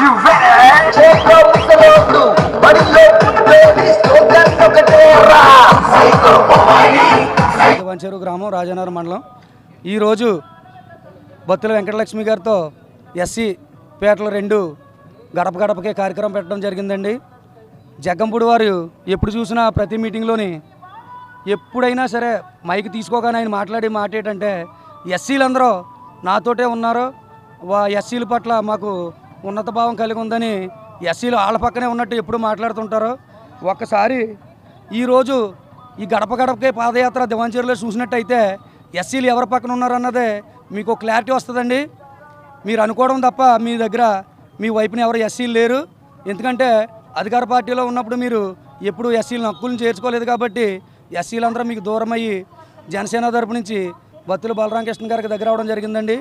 You ready? చేతిలో ముసలోళ్ళు బడిలో పుట్టోడి స్లోగన్ ఒకటేరా వంచెరు గ్రామం రాజనగరం మండలం. ఈరోజు బత్తుల వెంకటలక్ష్మి గారితో ఎస్సీ పేటలు రెండు గడప గడపకే కార్యక్రమం పెట్టడం జరిగిందండి. జగ్గంపూడి వారు ఎప్పుడు చూసినా ప్రతి మీటింగ్లోని ఎప్పుడైనా సరే మైక్ తీసుకోగానే ఆయన మాట్లాడే మాట ఏంటంటే ఎస్సీలందరూ నాతోటే ఉన్నారు. వా ఎస్సీల పట్ల మాకు ఉన్నత భావం కలిగి ఉందని ఎస్సీలు వాళ్ళ పక్కనే ఉన్నట్టు ఎప్పుడు మాట్లాడుతుంటారు. ఒక్కసారి ఈరోజు ఈ గడప గడపకే పాదయాత్ర దివాంచేరులో చూసినట్టయితే ఎస్సీలు ఎవరి పక్కన ఉన్నారన్నదే మీకు క్లారిటీ వస్తుందండి. మీరు అనుకోవడం తప్ప మీ దగ్గర మీ వైపున ఎవరు ఎస్సీలు లేరు. ఎందుకంటే అధికార పార్టీలో ఉన్నప్పుడు మీరు ఎప్పుడు ఎస్సీలను హక్కులను చేర్చుకోలేదు కాబట్టి ఎస్సీలందరూ మీకు దూరమయ్యి జనసేన తరపు నుంచి బత్తుల బలరామకృష్ణ గారికి దగ్గర అవడం జరిగిందండి.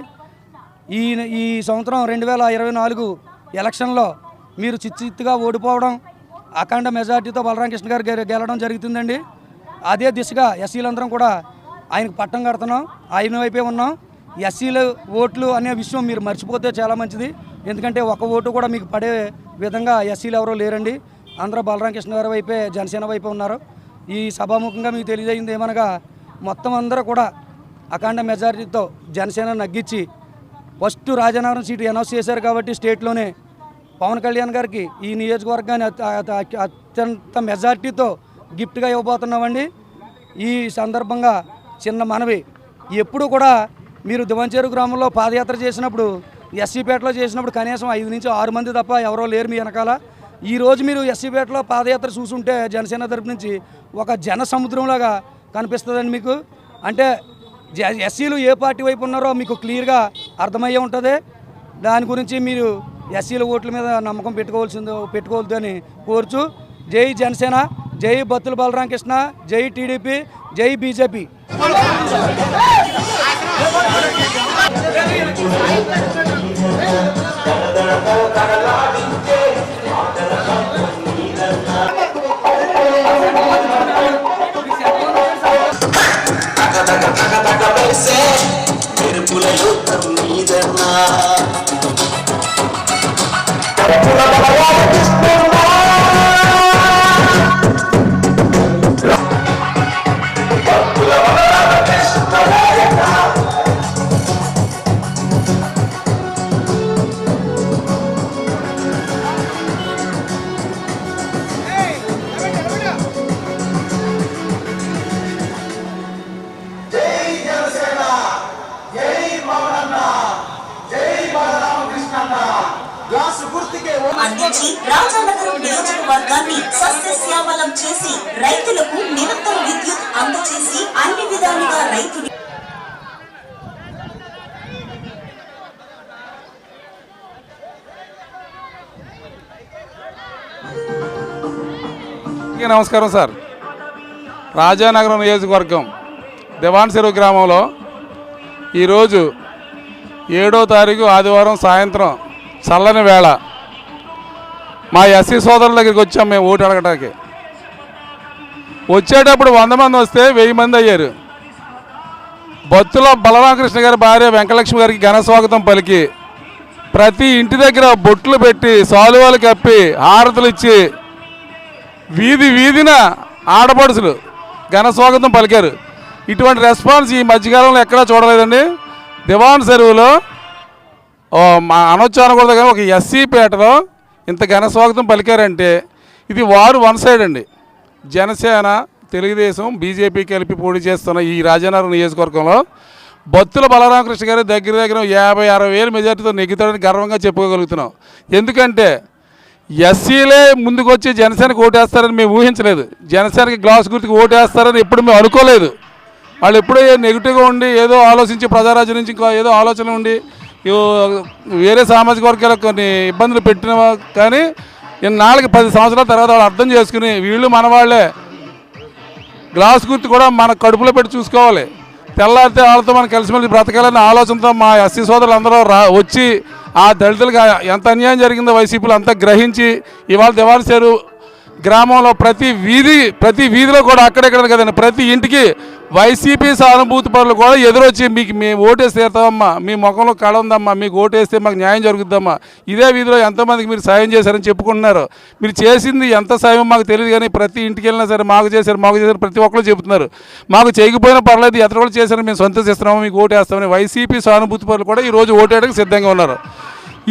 ఈ ఈ సంవత్సరం రెండు వేల ఇరవై నాలుగు ఎలక్షన్లో మీరు చిత్తుగా ఓడిపోవడం అఖండ మెజార్టీతో బలరామకృష్ణ గారు గె- జరుగుతుందండి. అదే దిశగా ఎస్సీలందరం కూడా ఆయనకు పట్టం కడుతున్నాం ఆయన వైపే ఉన్నాం. ఎస్సీలు ఓట్లు అనే విషయం మీరు మర్చిపోతే చాలా మంచిది. ఎందుకంటే ఒక ఓటు కూడా మీకు పడే విధంగా ఎస్సీలు ఎవరో లేరండి. అందరూ బలరామకృష్ణ గారి వైపే జనసేన వైపే ఉన్నారు. ఈ సభాముఖంగా మీకు తెలియజేయింది ఏమనగా మొత్తం అందరూ కూడా అఖండ మెజారిటీతో జనసేన నగ్గించి ఫస్ట్ రాజనగరం సీటు అనౌన్స్ చేశారు కాబట్టి స్టేట్లోనే పవన్ కళ్యాణ్ గారికి ఈ నియోజకవర్గాన్ని అత్యంత మెజార్టీతో గిఫ్ట్గా ఇవ్వబోతున్నామండి. ఈ సందర్భంగా చిన్న మనవి ఎప్పుడు కూడా మీరు దివంచేరు గ్రామంలో పాదయాత్ర చేసినప్పుడు ఎస్సీపేటలో చేసినప్పుడు కనీసం ఐదు నుంచి ఆరు మంది తప్ప ఎవరో లేరు మీ వెనకాల. ఈ రోజు మీరు ఎస్సీపేటలో పాదయాత్ర చూసుంటే జనసేన తరపు నుంచి ఒక జన సముద్రంలాగా కనిపిస్తుందండి మీకు. అంటే జ- ఎస్సీలు ఏ పార్టీ వైపు ఉన్నారో మీకు క్లియర్గా అర్థమయ్యే ఉంటుంది. దాని గురించి మీరు ఎస్సీల ఓట్ల మీద నమ్మకం పెట్టుకోవాల్సిందో పెట్టుకోవద్దని కోరుచు. జై జనసేన జై బత్తుల బలరామకృష్ణ జై టీడీపీ జై బీజేపీ. না అందించి రాజానగరం నియోజకవర్గాన్ని సస్యశ్యామలం చేసి రైతులకు నిరంతర విద్యుత్ అందచేసి అన్ని విధాలుగా రైతు నమస్కారం సార్. రాజానగరం నియోజకవర్గం దివాన్ చెరువు గ్రామంలో ఈరోజు ఏడో తారీఖు ఆదివారం సాయంత్రం చల్లని వేళ మా ఎస్సీ సోదరుల దగ్గరికి వచ్చాం మేము ఓటు అడగడానికి వచ్చేటప్పుడు వంద మంది వస్తే వెయ్యి మంది అయ్యారు. బొత్తులో బలరామకృష్ణ గారి భార్య వెంకటలక్ష్మి గారికి ఘన స్వాగతం పలికి ప్రతి ఇంటి దగ్గర బొట్లు పెట్టి సాలువాలు కప్పి హారతులు ఇచ్చి వీధి వీధిన ఆడపడుచులు ఘన స్వాగతం పలికారు. ఇటువంటి రెస్పాన్స్ ఈ మధ్యకాలంలో ఎక్కడా చూడలేదండి. దివాన్ చెరువులో మా అనొచ్చు అనకూడదు కానీ ఒక ఎస్సీ పేటలో ఇంత ఘన స్వాగతం పలికారంటే ఇది వారు వన్ సైడ్ అండి. జనసేన తెలుగుదేశం బీజేపీ కలిపి పోటీ చేస్తున్న ఈ రాజనగరం నియోజకవర్గంలో బత్తుల బలరామకృష్ణ గారి దగ్గర దగ్గర యాభై అరవై వేలు మెజార్టీతో నెగ్గుతాడని గర్వంగా చెప్పుకోగలుగుతున్నాం. ఎందుకంటే ఎస్సీలే ముందుకొచ్చి జనసేనకు ఓటేస్తారని మేము ఊహించలేదు. జనసేనకి గ్లాస్ గుర్తుకు ఓటేస్తారని ఎప్పుడు మేము అనుకోలేదు. వాళ్ళు ఎప్పుడో నెగిటివ్గా ఉండి ఏదో ఆలోచించి ప్రజారాజ్యం నుంచి ఇంకా ఏదో ఆలోచన ఉండి వేరే సామాజిక వర్గాలకు కొన్ని ఇబ్బందులు పెట్టిన కానీ ఇన్నాళ్ళకి పది సంవత్సరాల తర్వాత వాళ్ళు అర్థం చేసుకుని వీళ్ళు మన వాళ్ళే గ్లాస్ గుర్తు కూడా మన కడుపులో పెట్టి చూసుకోవాలి. తెల్లారితే వాళ్ళతో మనం కలిసిమెలిసి బ్రతకాలనే ఆలోచనతో మా ఎస్సీ సోదరులు అందరూ రా వచ్చి ఆ దళితులకు ఎంత అన్యాయం జరిగిందో వైసీపీలు అంతా గ్రహించి ఇవాళ దివాల్సారు గ్రామంలో ప్రతి వీధి ప్రతి వీధిలో కూడా అక్కడెక్కడ కదండి ప్రతి ఇంటికి వైసీపీ సానుభూతి పనులు కూడా ఎదురొచ్చి మీకు మేము ఓటేసి తీరుతామమ్మా మీ ముఖంలో కళ ఉందమ్మా మీకు ఓటేస్తే మాకు న్యాయం జరుగుద్దమ్మా ఇదే వీధిలో ఎంతమందికి మీరు సాయం చేశారని చెప్పుకుంటున్నారు. మీరు చేసింది ఎంత సాయం మాకు తెలియదు కానీ ప్రతి ఇంటికి వెళ్ళినా సరే మాకు చేశారు మాకు చేశారు ప్రతి ఒక్కరు చెబుతున్నారు. మాకు చేయకపోయినా పర్లేదు ఎത്ര కూడా చేశారని మేము సంతోషిస్తున్నాము మీకు ఓటేస్తామని వైసీపీ సానుభూతి పనులు కూడా ఈ రోజు ఓటేయడానికి సిద్ధంగా ఉన్నారు.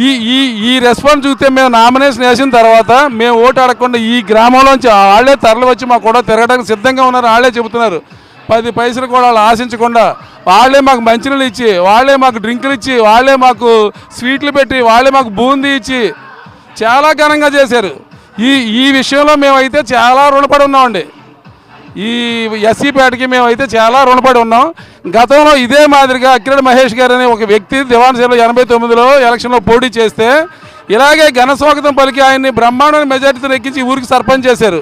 ఈ ఈ ఈ రెస్పాన్స్ చూస్తే మేము నామినేషన్ వేసిన తర్వాత మేము ఓటు అడగకుండా ఈ గ్రామంలోంచి వాళ్ళే తరలి వచ్చి మాకు కూడా తిరగడానికి సిద్ధంగా ఉన్నారు వాళ్ళే చెబుతున్నారు. పది పైసలు కూడా వాళ్ళు ఆశించకుండా వాళ్ళే మాకు మంచినీళ్ళు ఇచ్చి వాళ్ళే మాకు డ్రింకులు ఇచ్చి వాళ్ళే మాకు స్వీట్లు పెట్టి వాళ్ళే మాకు బూందీ ఇచ్చి చాలా ఘనంగా చేశారు. ఈ ఈ విషయంలో మేమైతే చాలా రుణపడి ఉన్నామండి. ఈ ఎస్సీ పేటకి మేమైతే చాలా రుణపడి ఉన్నాం. గతంలో ఇదే మాదిరిగా అక్కిరెడ్డి మహేష్ గారు అనే ఒక వ్యక్తి దివాన్ సేవలో ఎనభై తొమ్మిదిలో ఎలక్షన్లో పోటీ చేస్తే ఇలాగే ఘన స్వాగతం పలికి ఆయన్ని బ్రహ్మాండమైన మెజార్టీతో ఎక్కించి ఊరికి సర్పంచ్ చేశారు.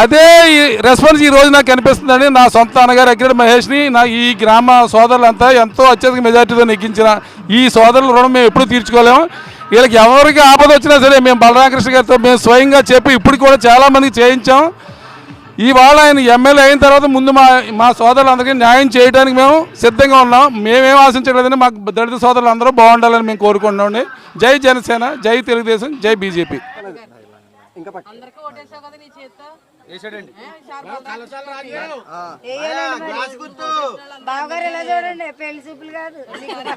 అదే ఈ రెస్పాన్స్ ఈ రోజు నాకు కనిపిస్తుందని నా సొంత అన్నగారు అక్కిరెడ్డి మహేష్ని నా ఈ గ్రామ సోదరులంతా ఎంతో అత్యధిక మెజార్టీతో నెగ్గించిన ఈ సోదరుల రుణం మేము ఎప్పుడు తీర్చుకోలేము. వీళ్ళకి ఎవరికి ఆపద వచ్చినా సరే మేము బలరామకృష్ణ గారితో మేము స్వయంగా చెప్పి ఇప్పుడు కూడా చాలామందికి చేయించాం ఇవాళ ఆయన ఎమ్మెల్యే అయిన తర్వాత ముందు మా మా సోదరులందరికీ న్యాయం చేయడానికి మేము సిద్ధంగా ఉన్నాం. మేమేం ఆశించలేదని మాకు దళిత సోదరులు అందరూ బాగుండాలని మేము కోరుకుంటున్నాండి జై జనసేన జై తెలుగుదేశం జై బీజేపీ. చేత్తో బావగారు ఇలా చూడండి? పెళ్ళి చూపులు కాదు. గారు కూడా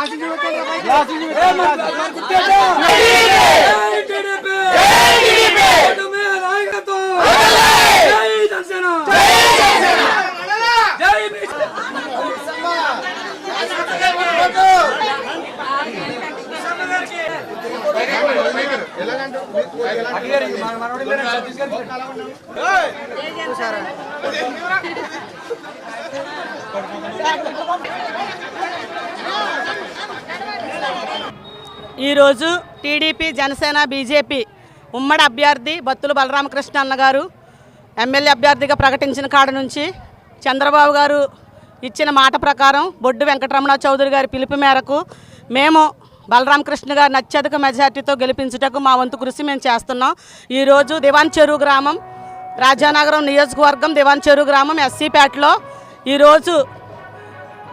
చేస్తే మీ ఈరోజు టీడీపీ జనసేన బీజేపీ ఉమ్మడి అభ్యర్థి బత్తుల బలరామకృష్ణ అన్నగారు ఎమ్మెల్యే అభ్యర్థిగా ప్రకటించిన కాడ నుంచి చంద్రబాబు గారు ఇచ్చిన మాట ప్రకారం బొడ్డు వెంకటరమణ చౌదరి గారి పిలుపు మేరకు మేము బలరామకృష్ణ గారిని అత్యధిక మెజార్టీతో గెలిపించుటకు మా వంతు కృషి మేము చేస్తున్నాం. ఈరోజు దివాన్ చెరువు గ్రామం రాజానగరం నియోజకవర్గం దివాన్ చెరువు గ్రామం ఎస్సీపేటలో. ఈరోజు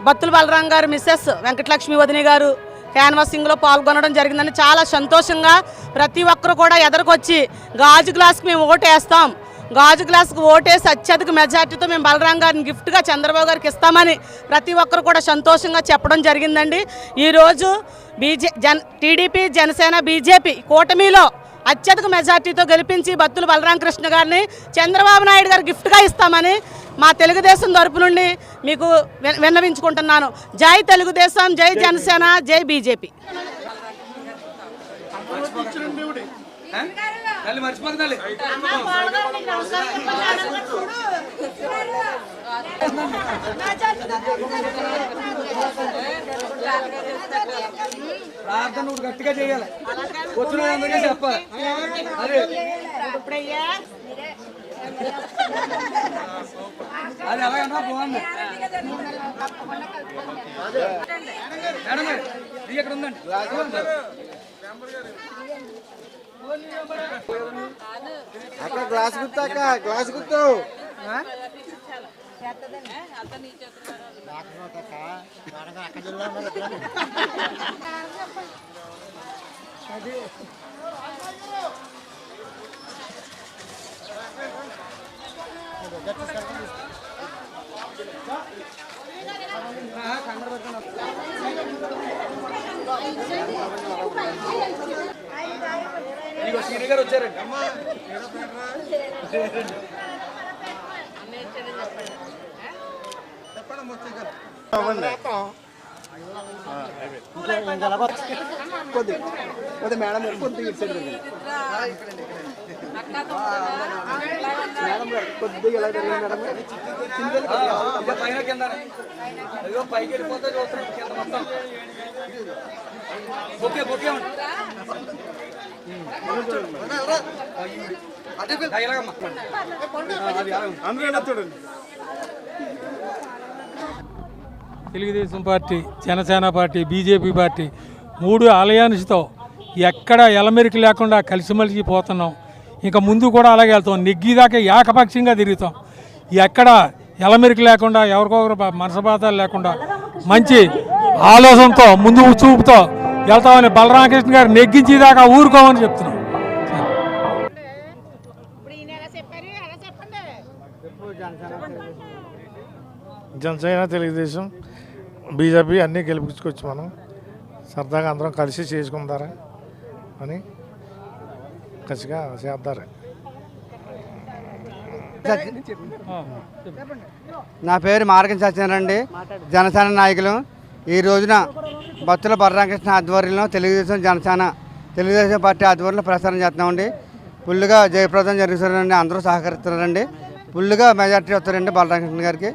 బత్తుల బలరాం గారు మిస్సెస్ వెంకటలక్ష్మి వదిని గారు క్యాన్వాసింగ్లో పాల్గొనడం జరిగిందని చాలా సంతోషంగా ప్రతి ఒక్కరు కూడా ఎదరికొచ్చి గాజు గ్లాస్కి మేము ఓటేస్తాం. గాజు గ్లాస్కి ఓటేసి అత్యధిక మెజార్టీతో మేము బలరాం గారిని గిఫ్ట్గా చంద్రబాబు గారికి ఇస్తామని ప్రతి ఒక్కరు కూడా సంతోషంగా చెప్పడం జరిగిందండి. ఈరోజు బీజే జన్ టీడీపీ జనసేన బీజేపీ కూటమిలో అత్యధిక మెజార్టీతో గెలిపించి బత్తుల బలరామకృష్ణ గారిని చంద్రబాబు నాయుడు గారు గిఫ్ట్గా ఇస్తామని మా తెలుగుదేశం తరపు నుండి మీకు విన్న- విన్నవించుకుంటున్నాను. జై తెలుగుదేశం జై జనసేన జై బీజేపీ. మర్చిపోతుంది ప్రార్థన నువ్వు గట్టిగా చేయాలి. వచ్చిన వాళ్ళందరికీ చెప్పాలి. అదే. అది ఎలాగన్నా బాగుంది. మేడం గారు, ఇది ఎక్కడ ఉందండి? గ్లాస్ గుర్తు అక్క గ్లాస్ గుర్తు ఇదిగో సీని గారు వచ్చారండి. కొద్ది కొద్ది మేడం గారు కొద్దిగా తిరగండి. మేడం గారు కొద్దిగా ఇలా తిరగండి మేడం గారు. పైన కింద అయ్యో పైకి వెళ్ళిపోతే చూస్తున్నాం కింద మొత్తం. Okay okay. Telugu Desam party Janasena party BJP party మూడు అలయన్స్తో ఎక్కడ ఎలమెరికి లేకుండా కలిసిమెలిసి పోతున్నాం. ఇంకా ముందు కూడా అలాగే వెళ్తాం. నెగ్గిదాకా ఏకపక్షంగా తిరుగుతాం. ఎక్కడ ఎలమెరికి లేకుండా ఎవరికొకరు బా- లేకుండా మంచి ఆలోచనతో ముందు చూపుతో. వెళ్తామని బలరామకృష్ణ గారు నెగ్గించేదాకా ఊరుకోమని చెప్తున్నాం. జనసేన తెలుగుదేశం బీజేపీ అన్నీ గెలిపించుకోవచ్చు మనం. సరదాగా అందరం కలిసి చేసుకుందారా అని కసిగా చేద్దారు. నా పేరు మార్గం సత్యనారాయణ జనసేన నాయకులు. ఈ రోజున బత్తుల బలరామకృష్ణ ఆధ్వర్యంలో తెలుగుదేశం జనసేన తెలుగుదేశం పార్టీ ఆధ్వర్యంలో ప్రచారం చేస్తున్నామండి. ఫుల్గా జయప్రదం జరుగుతారండి అందరూ సహకరిస్తున్నారండి. ఫుల్గా మెజార్టీ వస్తారండి బలరామకృష్ణ గారికి.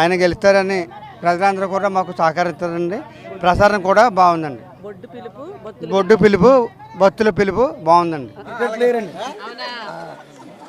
ఆయన గెలుస్తారని ప్రజలందరూ కూడా మాకు సహకరిస్తారండి ప్రచారం కూడా బాగుందండి. బొడ్డు పిలుపు బొత్తులు బొడ్డు పిలుపు బాగుందండి.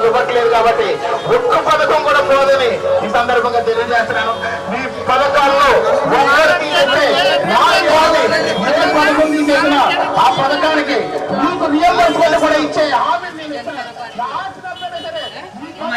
ఇవ్వట్లేదు కాబట్టి ఒక్క పథకం కూడా పోదని ఈ సందర్భంగా తెలియజేస్తున్నాను మీ పథకాల్లో ఆ పథకానికి మీకు రియంబర్స్మెంట్ కూడా ఇచ్చే హామీ నేను ఇస్తున్నాను. రాసినప్పుడైనా సరే మా